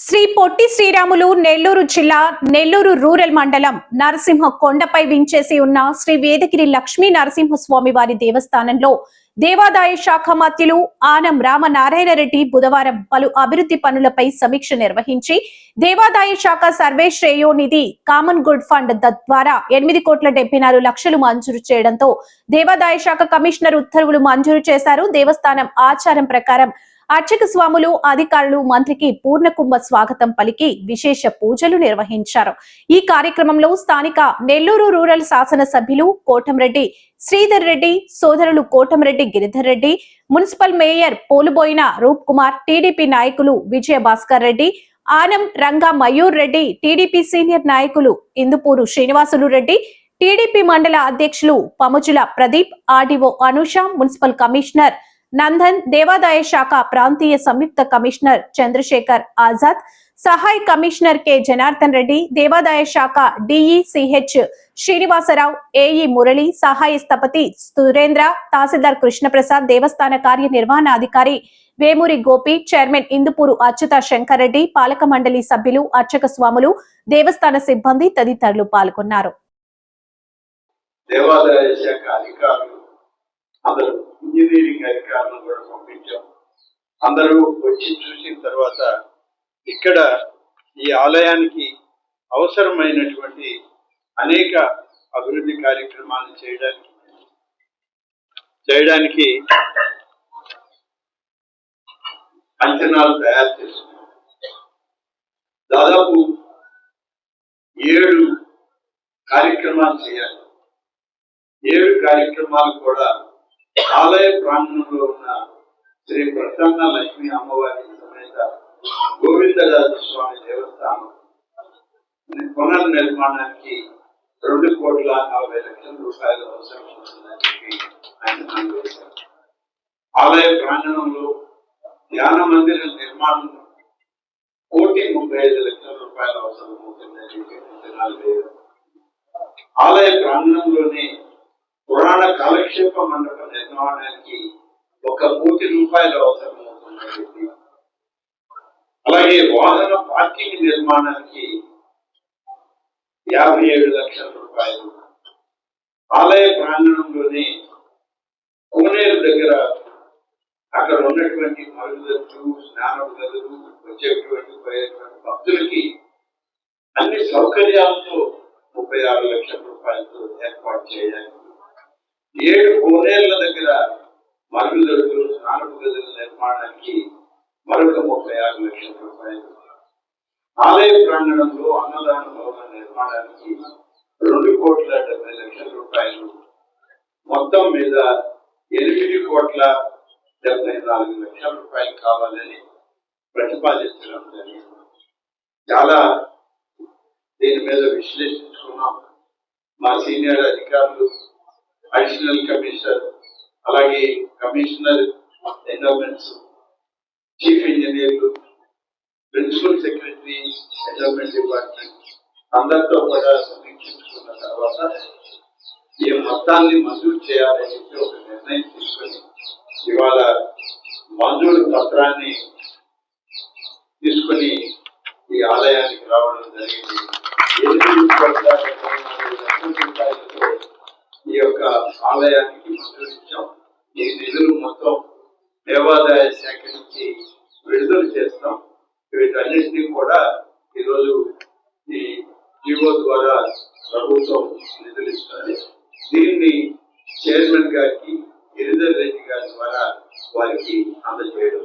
శ్రీ పొట్టి శ్రీరాములు నెల్లూరు జిల్లా నెల్లూరు రూరల్ మండలం నరసింహ కొండపై వించేసి ఉన్న శ్రీ వేదగిరి లక్ష్మీ నరసింహస్వామి వారి దేవస్థానంలో దేవాదాయ శాఖ మధ్యులు ఆనం రామనారాయణ రెడ్డి బుధవారం పలు అభివృద్ధి పనులపై సమీక్ష నిర్వహించి దేవాదాయ శాఖ సర్వే శ్రేయో నిధి కామన్ గుడ్ ఫండ్ ద్వారా ఎనిమిది కోట్ల డెబ్బై నాలుగు లక్షలు మంజూరు చేయడంతో దేవాదాయ శాఖ కమిషనర్ ఉత్తర్వులు మంజూరు చేశారు. దేవస్థానం ఆచారం ప్రకారం అర్చక స్వాములు అధికారులు మంత్రికి పూర్ణకుంభ స్వాగతం పలికి విశేష పూజలు నిర్వహించారు. ఈ కార్యక్రమంలో స్థానిక నెల్లూరు రూరల్ శాసన సభ్యులు కోటంరెడ్డి శ్రీధర్ రెడ్డి సోదరులు Kotamreddy Giridhar Reddy municipal mayor Poluboina Roop Kumar TDP నాయకులు విజయ భాస్కర్ రెడ్డి ఆనం రంగా మయూర్ రెడ్డి టీడీపీ సీనియర్ నాయకులు ఇందుపూరు శ్రీనివాసులు రెడ్డి టీడీపీ మండల అధ్యక్షులు Pamujula Pradeep RDO Anusha municipal commissioner Nandan దేవాదాయ శాఖ ప్రాంతీయ సంయుక్త కమిషనర్ చంద్రశేఖర్ ఆజాద్ సహాయ కమిషనర్ కె. జనార్దన్ రెడ్డి దేవాదాయ శాఖ డిఈసిహెచ్ శ్రీనివాసరావు ఏఈ మురళి సహాయ స్థపతి సురేంద్ర తహసీల్దార్ కృష్ణప్రసాద్ దేవస్థాన కార్యనిర్వహణాధికారి వేమూరి గోపి చైర్మన్ ఇందుపూరు అచ్యుత శంకర్ రెడ్డి పాలక మండలి సభ్యులు అర్చక స్వాములు దేవస్థాన సిబ్బంది తదితరులు పాల్గొన్నారు. దేవాదాయ శాఖ అధికారులు అందరూ ఇంజనీరింగ్ అధికారులను కూడా పంపించాం. అందరూ వచ్చి చూసిన తర్వాత ఇక్కడ ఈ ఆలయానికి అవసరమైనటువంటి అనేక అభివృద్ధి కార్యక్రమాలు చేయడానికి చేయడానికి అంచనాలు తయారు చేస్తున్నాం. దాదాపు ఏడు కార్యక్రమాలు చేయాలి. ఏడు కార్యక్రమాలు కూడా ప్రాంగణంలో ఉన్న శ్రీ ప్రసన్న లక్ష్మి అమ్మవారి సమేత గోవిందరాజ స్వామి దేవస్థానం. పునర్నిర్మాణానికి రెండు కోట్ల నలభై లక్షల రూపాయలు అవసరం ఉంటుందని చెప్పి ఆయన వేశారు ఆలయ ప్రాంగణంలో ధ్యాన మందిర నిర్మాణం కోటి ముప్పై ఐదు లక్షల రూపాయలు అవసరం అవుతుందని చెప్పి ఆలయ ప్రాంగణంలోనే పురాణ కాలక్షేప మండపం నిర్మాణానికి ఒక కోటి రూపాయలు అవసరం అలాగే వాహన పార్కింగ్ నిర్మాణానికి యాభై ఏడు లక్షల రూపాయలు. ఆలయ ప్రాంగణంలోని కోనేరు దగ్గర అక్కడ ఉన్నటువంటి మరుగుదలు స్నానపు గదులు వచ్చేటువంటి పోయేటువంటి భక్తులకి అన్ని సౌకర్యాలతో ముప్పై ఆరు లక్షల రూపాయలతో ఏర్పాటు చేయడానికి ఏడు కోనేళ్ళ దగ్గర మరుగుదొడ్లు స్నానపు గదుల నిర్మాణానికి మరొక ముప్పై ఆరు లక్షల రూపాయలు ఆలయ ప్రాంగణంలో అన్నదాన భవన నిర్మాణానికి రెండు కోట్ల డెబ్బై లక్షల రూపాయలు. మొత్తం మీద ఎనిమిది కోట్ల డెబ్బై నాలుగు లక్షల రూపాయలు కావాలని ప్రతిపాదించడం జరిగింది. చాలా దీని మీద విశ్లేషించుకున్నాం. మా సీనియర్ అధికారులు అడిషనల్ కమిషనర్ అలాగే కమిషనర్ ఎండోమెంట్స్ చీఫ్ ఇంజనీర్లు ప్రిన్సిపల్ సెక్రటరీ ఎండోమెంట్ డిపార్ట్మెంట్ అందరితో కూడా సమీక్షించుకున్న తర్వాత ఈ మొత్తాన్ని మంజూరు చేయాలని చెప్పి ఒక నిర్ణయం తీసుకొని ఇవాళ మంజూరు పత్రాన్ని తీసుకొని ఈ ఆలయానికి రావడం జరిగింది ఎనిమిది కోట్ల డెబ్బై నాలుగు లక్షల రూపాయలతో ఈ యొక్క ఆలయానికి మంజూరు ఈ నిధులు మొత్తం దేవాదాయ శాఖ నుంచి విడుదల చేస్తాం. వీటన్నింటినీ కూడా ఈరోజు ఈ జీవో ద్వారా ప్రభుత్వం నిధులు ఇస్తుంది దీన్ని చైర్మన్ గారికి గిరిధర్ రెడ్డి గారి ద్వారా వారికి అందజేయడం